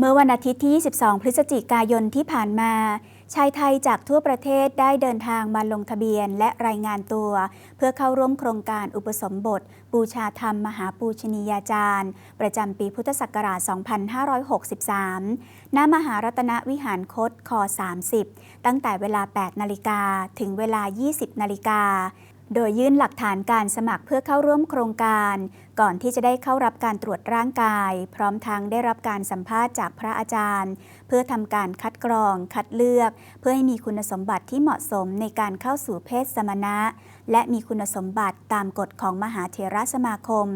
เมื่อวันอาทิตย์ที่ 22 พฤศจิกายนที่ผ่านมา ชายไทยจากทั่วประเทศได้เดินทางมาลงทะเบียนและรายงานตัว เพื่อเข้าร่วมโครงการอุปสมบท บูชาธรรมมหาปูชนียาจารย์ ประจำปีพุทธศักราช 2563 ณ มหารัตนวิหารคตค30 ตั้งแต่เวลา 8 นาฬิกาถึงเวลา 20 นาฬิกาโดยยื่นหลักฐานการสมัครเพื่อเข้าร่วมโครงการ ก่อนที่จะได้เข้ารับการตรวจร่างกาย พร้อมทั้งได้รับการสัมภาษณ์จากพระอาจารย์ เพื่อทำการคัดกรอง คัดเลือก เพื่อให้มีคุณสมบัติที่เหมาะสมในการเข้าสู่เพศสมณะ และมีคุณสมบัติตามกฎของมหาเถรสมาคม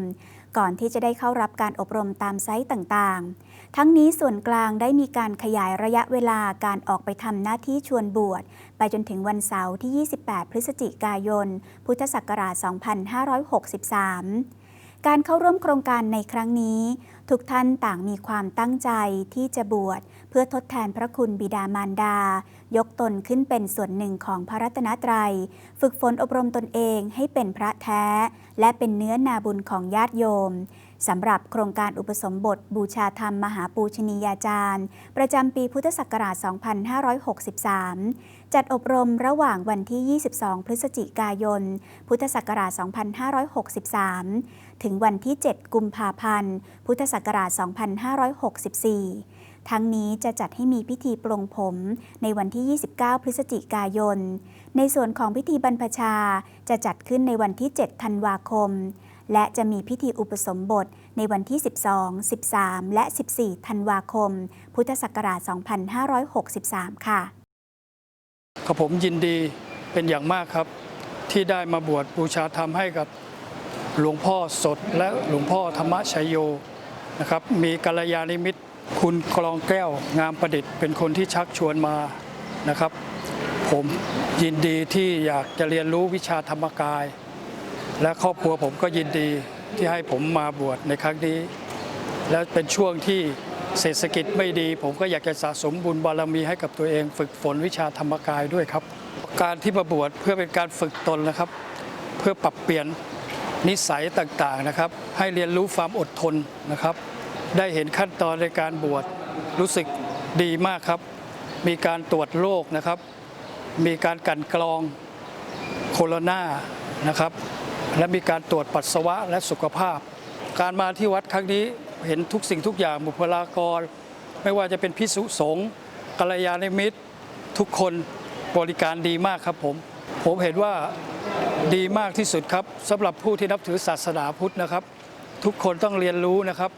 ก่อนที่จะได้เข้ารับการอบรมตามไซต์ต่างๆ ทั้งนี้ส่วนกลางได้มีการขยายระยะเวลาการออกไปทำหน้าที่ชวนบวช ไปจนถึงวันเสาร์ที่ 28 พฤศจิกายน พุทธศักราช 2563 การเข้าร่วมโครงการในครั้งนี้ ทุกท่านต่างมีความตั้งใจที่จะบวช เพื่อทดแทนพระคุณบิดามารดา ยกตนขึ้นเป็นส่วนหนึ่งของพระรัตนตรัย ฝึกฝนอบรมตนเองให้เป็นพระแท้ และเป็นเนื้อนาบุญของญาติโยม สำหรับโครงการอุปสมบทบูชาธรรมมหาปูชนียาจารย์ ประจำปีพุทธศักราช 2563 จัดอบรมระหว่างวันที่ 22 พฤศจิกายน พุทธศักราช 2563 ถึงวันที่ 7 กุมภาพันธ์ พุทธศักราช 2564ทั้งนี้จะจัดให้มีพิธีปลงผมในวันที่ 29 พฤศจิกายน ในส่วนของพิธีบรรพชาจะจัดขึ้นในวันที่ 7 ธันวาคม และจะมีพิธีอุปสมบทในวันที่ 12 13 และ 14 ธันวาคม พุทธศักราช 2563 ค่ะกับผมยินดีเป็นอย่างมากครับ ที่ได้มาบวชบูชาธรรมให้กับหลวงพ่อสดและหลวงพ่อธรรมชัยโยนะครับ มีกัลยาณิมิตรคุณกรองแก้วงามประดิษฐ์เป็นคนที่ชักชวนมานะครับ ผมยินดีที่อยากจะเรียนรู้วิชาธรรมกาย และครอบครัวผมก็ยินดีที่ให้ผมมาบวชในครั้งนี้ และเป็นช่วงที่เศรษฐกิจไม่ดี ผมก็อยากจะสะสมบุญบารมีให้กับตัวเอง ฝึกฝนวิชาธรรมกายด้วยครับ การที่มาบวชเพื่อเป็นการฝึกตนนะครับ เพื่อปรับเปลี่ยนนิสัยต่างๆนะครับ ให้เรียนรู้ความอดทนนะครับ ได้เห็นขั้นตอนในการบวชรู้สึกดีมากครับ มีการตรวจโรคนะครับ มีการกันกรองโคโรนานะครับ และมีการตรวจปัสสาวะและสุขภาพ การมาที่วัดครั้งนี้เห็นทุกสิ่งทุกอย่างบุคลากร ไม่ว่าจะเป็นพิสุสงฆ์กัลยาณมิตร ทุกคนบริการดีมากครับผม ผมเห็นว่าดีมากที่สุดครับสำหรับผู้ที่นับถือศาสนาพุทธนะครับ ทุกคนต้องเรียนรู้นะครับ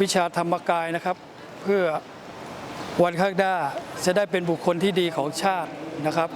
วิชาธรรมกายนะครับ เพื่อวันข้างหน้าจะได้เป็นบุคคลที่ดีของชาตินะครับ